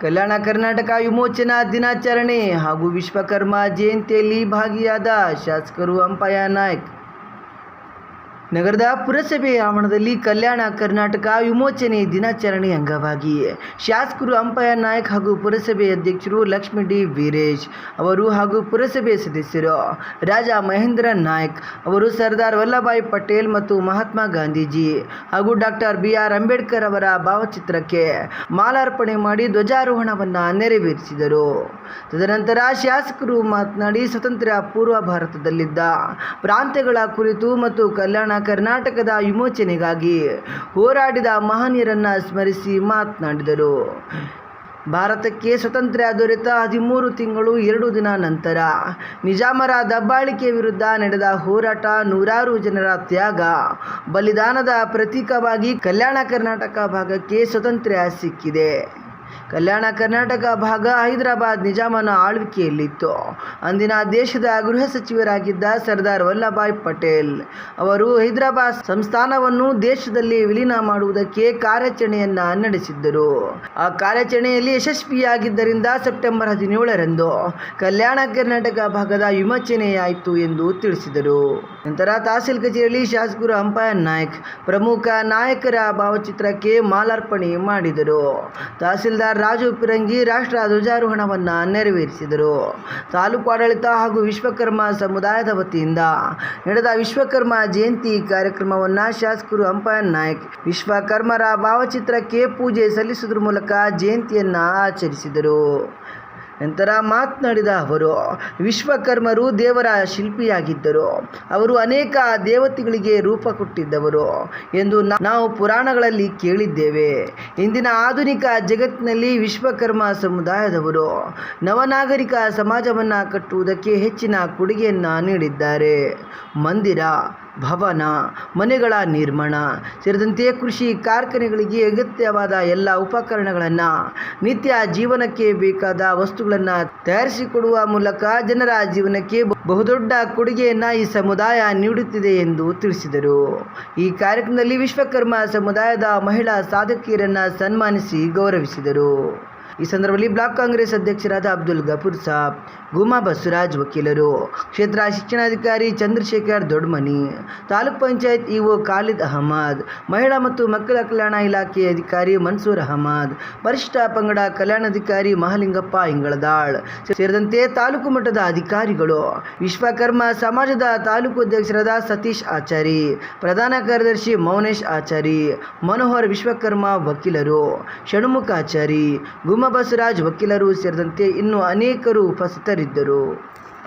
ಕಲ್ಯಾಣ ಕರ್ನಾಟಕ ವಿಮೋಚನಾ ದಿನಾಚರಣೆ ಹಾಗೂ ವಿಶ್ವಕರ್ಮ ಜಯಂತಿಯಲ್ಲಿ ಭಾಗಿಯಾದ ಶಾಸಕರು ಅಂಪಯ್ಯ ನಾಯ್ಕ್. ನಗರದ ಪುರಸಭೆ ಆವರಣದಲ್ಲಿ ಕಲ್ಯಾಣ ಕರ್ನಾಟಕ ವಿಮೋಚನೆ ದಿನಾಚರಣೆ ಅಂಗವಾಗಿ ಶಾಸಕರು ಅಂಪಯ್ಯ ನಾಯಕ್ ಹಾಗೂ ಪುರಸಭೆ ಅಧ್ಯಕ್ಷರು ಲಕ್ಷ್ಮೀ ಡಿ ವೀರೇಶ್ ಅವರು ಹಾಗೂ ಪುರಸಭೆ ಸದಸ್ಯರು ರಾಜ ಮಹೇಂದ್ರ ನಾಯ್ಕ್ ಅವರು ಸರ್ದಾರ್ ವಲ್ಲಭಾಯಿ ಪಟೇಲ್ ಮತ್ತು ಮಹಾತ್ಮ ಗಾಂಧೀಜಿ ಹಾಗೂ ಡಾಕ್ಟರ್ ಬಿ ಆರ್ ಅಂಬೇಡ್ಕರ್ ಅವರ ಭಾವಚಿತ್ರಕ್ಕೆ ಮಾಲಾರ್ಪಣೆ ಮಾಡಿ ಧ್ವಜಾರೋಹಣವನ್ನು ನೆರವೇರಿಸಿದರು. ತದನಂತರ ಶಾಸಕರು ಮಾತನಾಡಿ, ಸ್ವತಂತ್ರ ಪೂರ್ವ ಭಾರತದಲ್ಲಿದ್ದ ಪ್ರಾಂತ್ಯಗಳ ಕುರಿತು ಮತ್ತು ಕಲ್ಯಾಣ ಕರ್ನಾಟಕದ ವಿಮೋಚನೆಗಾಗಿ ಹೋರಾಡಿದ ಮಹನೀಯರನ್ನು ಸ್ಮರಿಸಿ ಮಾತನಾಡಿದರು. ಭಾರತಕ್ಕೆ ಸ್ವತಂತ್ರ ದೊರೆತ ಹದಿಮೂರು ತಿಂಗಳು ಎರಡು ದಿನ ನಂತರ ನಿಜಾಮರ ದಬ್ಬಾಳಿಕೆ ವಿರುದ್ಧ ನಡೆದ ಹೋರಾಟ ನೂರಾರು ಜನರ ತ್ಯಾಗ. ಬಲಿದಾನದ ಪ್ರತೀಕವಾಗಿ ಕಲ್ಯಾಣ ಕರ್ನಾಟಕ ಭಾಗಕ್ಕೆ ಸ್ವತಂತ್ರ ಸಿಕ್ಕಿದೆ. ಕಲ್ಯಾಣ ಕರ್ನಾಟಕ ಭಾಗ ಹೈದರಾಬಾದ್ ನಿಜಾಮನ ಆಳ್ವಿಕೆಯಲ್ಲಿತ್ತು. ಅಂದಿನ ದೇಶದ ಗೃಹ ಸಚಿವರಾಗಿದ್ದ ಸರ್ದಾರ್ ವಲ್ಲಭಾಯ್ ಪಟೇಲ್ ಅವರು ಹೈದರಾಬಾದ್ ಸಂಸ್ಥಾನವನ್ನು ದೇಶದಲ್ಲಿ ವಿಲೀನ ಮಾಡುವುದಕ್ಕೆ ಕಾರ್ಯಾಚರಣೆಯನ್ನ ನಡೆಸಿದ್ದರು. ಆ ಕಾರ್ಯಾಚರಣೆಯಲ್ಲಿ ಯಶಸ್ವಿಯಾಗಿದ್ದರಿಂದ ಸೆಪ್ಟೆಂಬರ್ ಹದಿನೇಳರಂದು ಕಲ್ಯಾಣ ಕರ್ನಾಟಕ ಭಾಗದ ವಿಮೋಚನೆಯಾಯಿತು ಎಂದು ತಿಳಿಸಿದರು. ನಂತರ ತಹಸೀಲ್ ಕಚೇರಿಯಲ್ಲಿ ಶಾಸಕರು ಅಂಪಯ್ಯ ನಾಯ್ಕ್, ಪ್ರಮುಖ ನಾಯಕರ ಭಾವಚಿತ್ರಕ್ಕೆ ಮಾಲಾರ್ಪಣೆ ಮಾಡಿದರು. ತಹಸೀಲ್ದಾರ್ ರಾಜು ಪಿರಂಗಿ ರಾಷ್ಟ್ರ ಧ್ವಜಾರೋಹಣವನ್ನು ನೆರವೇರಿಸಿದರು. ತಾಲೂಕು ಆಡಳಿತ ಹಾಗೂ ವಿಶ್ವಕರ್ಮ ಸಮುದಾಯದ ವತಿಯಿಂದ ನಡೆದ ವಿಶ್ವಕರ್ಮ ಜಯಂತಿ ಕಾರ್ಯಕ್ರಮವನ್ನು ಶಾಸಕರು ಅಂಪಯ್ಯ ನಾಯ್ಕ್, ವಿಶ್ವಕರ್ಮರ ಭಾವಚಿತ್ರಕ್ಕೆ ಪೂಜೆ ಸಲ್ಲಿಸುವುದರ ಮೂಲಕ ಜಯಂತಿಯನ್ನು ಆಚರಿಸಿದರು. ನಂತರ ಮಾತನಾಡಿದ ಅವರು, ವಿಶ್ವಕರ್ಮರು ದೇವರ ಶಿಲ್ಪಿಯಾಗಿದ್ದರು. ಅವರು ಅನೇಕ ದೇವತೆಗಳಿಗೆ ರೂಪ ಕೊಟ್ಟಿದ್ದವರು ಎಂದು ನಾವು ಪುರಾಣಗಳಲ್ಲಿ ಕೇಳಿದ್ದೇವೆ. ಇಂದಿನ ಆಧುನಿಕ ಜಗತ್ತಿನಲ್ಲಿ ವಿಶ್ವಕರ್ಮ ಸಮುದಾಯದವರು ನವನಾಗರಿಕ ಸಮಾಜವನ್ನು ಕಟ್ಟುವುದಕ್ಕೆ ಹೆಚ್ಚಿನ ಕೊಡುಗೆಯನ್ನು ನೀಡಿದ್ದಾರೆ. ಮಂದಿರ ಭವನ, ಮನೆಗಳ ನಿರ್ಮಾಣ ಸೇರಿದಂತೆ ಕೃಷಿ ಕಾರ್ಖಾನೆಗಳಿಗೆ ಅಗತ್ಯವಾದ ಎಲ್ಲ ಉಪಕರಣಗಳನ್ನು ನಿತ್ಯ ಜೀವನಕ್ಕೆ ಬೇಕಾದ ವಸ್ತುಗಳನ್ನು ತಯಾರಿಸಿಕೊಡುವ ಮೂಲಕ ಜನರ ಜೀವನಕ್ಕೆ ಬಹು- ಬಹುದೊಡ್ಡ ಕೊಡುಗೆಯನ್ನು ಈ ಸಮುದಾಯ ನೀಡುತ್ತಿದೆ ಎಂದು ತಿಳಿಸಿದರು. ಈ ಕಾರ್ಯಕ್ರಮದಲ್ಲಿ ವಿಶ್ವಕರ್ಮ ಸಮುದಾಯದ ಮಹಿಳಾ ಸಾಧಕಿಯರನ್ನು ಸನ್ಮಾನಿಸಿ ಗೌರವಿಸಿದರು. ಈ ಸಂದರ್ಭದಲ್ಲಿ ಬ್ಲಾಕ್ ಕಾಂಗ್ರೆಸ್ ಅಧ್ಯಕ್ಷರಾದ ಅಬ್ದುಲ್ ಗಫೂರ್ ಸಾಬ್, ಗುಮಾ ಬಸವರಾಜ್ ವಕೀಲರು, ಕ್ಷೇತ್ರ ಶಿಕ್ಷಣಾಧಿಕಾರಿ ಚಂದ್ರಶೇಖರ್ ದೊಡ್ಮನಿ, ತಾಲೂಕ್ ಪಂಚಾಯತ್ ಇಒ ಖಾಲಿದ್ ಅಹಮದ್, ಮಹಿಳಾ ಮತ್ತು ಮಕ್ಕಳ ಕಲ್ಯಾಣ ಇಲಾಖೆ ಅಧಿಕಾರಿ ಮನ್ಸೂರ್ ಅಹಮದ್, ವರಿಷ್ಠ ಪಂಗಡ ಕಲ್ಯಾಣಾಧಿಕಾರಿ ಮಹಾಲಿಂಗಪ್ಪ ಇಂಗಳದಾಳ್ ಸೇರಿದಂತೆ ತಾಲೂಕು ಮಟ್ಟದ ಅಧಿಕಾರಿಗಳು, ವಿಶ್ವಕರ್ಮ ಸಮಾಜದ ತಾಲೂಕು ಅಧ್ಯಕ್ಷರಾದ ಸತೀಶ್ ಆಚಾರಿ, ಪ್ರಧಾನ ಕಾರ್ಯದರ್ಶಿ ಮೌನೇಶ್ ಆಚಾರಿ, ಮನೋಹರ್ ವಿಶ್ವಕರ್ಮ ವಕೀಲರು ಷಣ್ಮುಖಾಚಾರಿ ಗುಮ್ಮ ಬಸವರಾಜ್ ವಕೀಲರು ಸೇರಿದಂತೆ ಇನ್ನೂ ಅನೇಕರು ಉಪಸ್ಥಿತರಿದ್ದರು.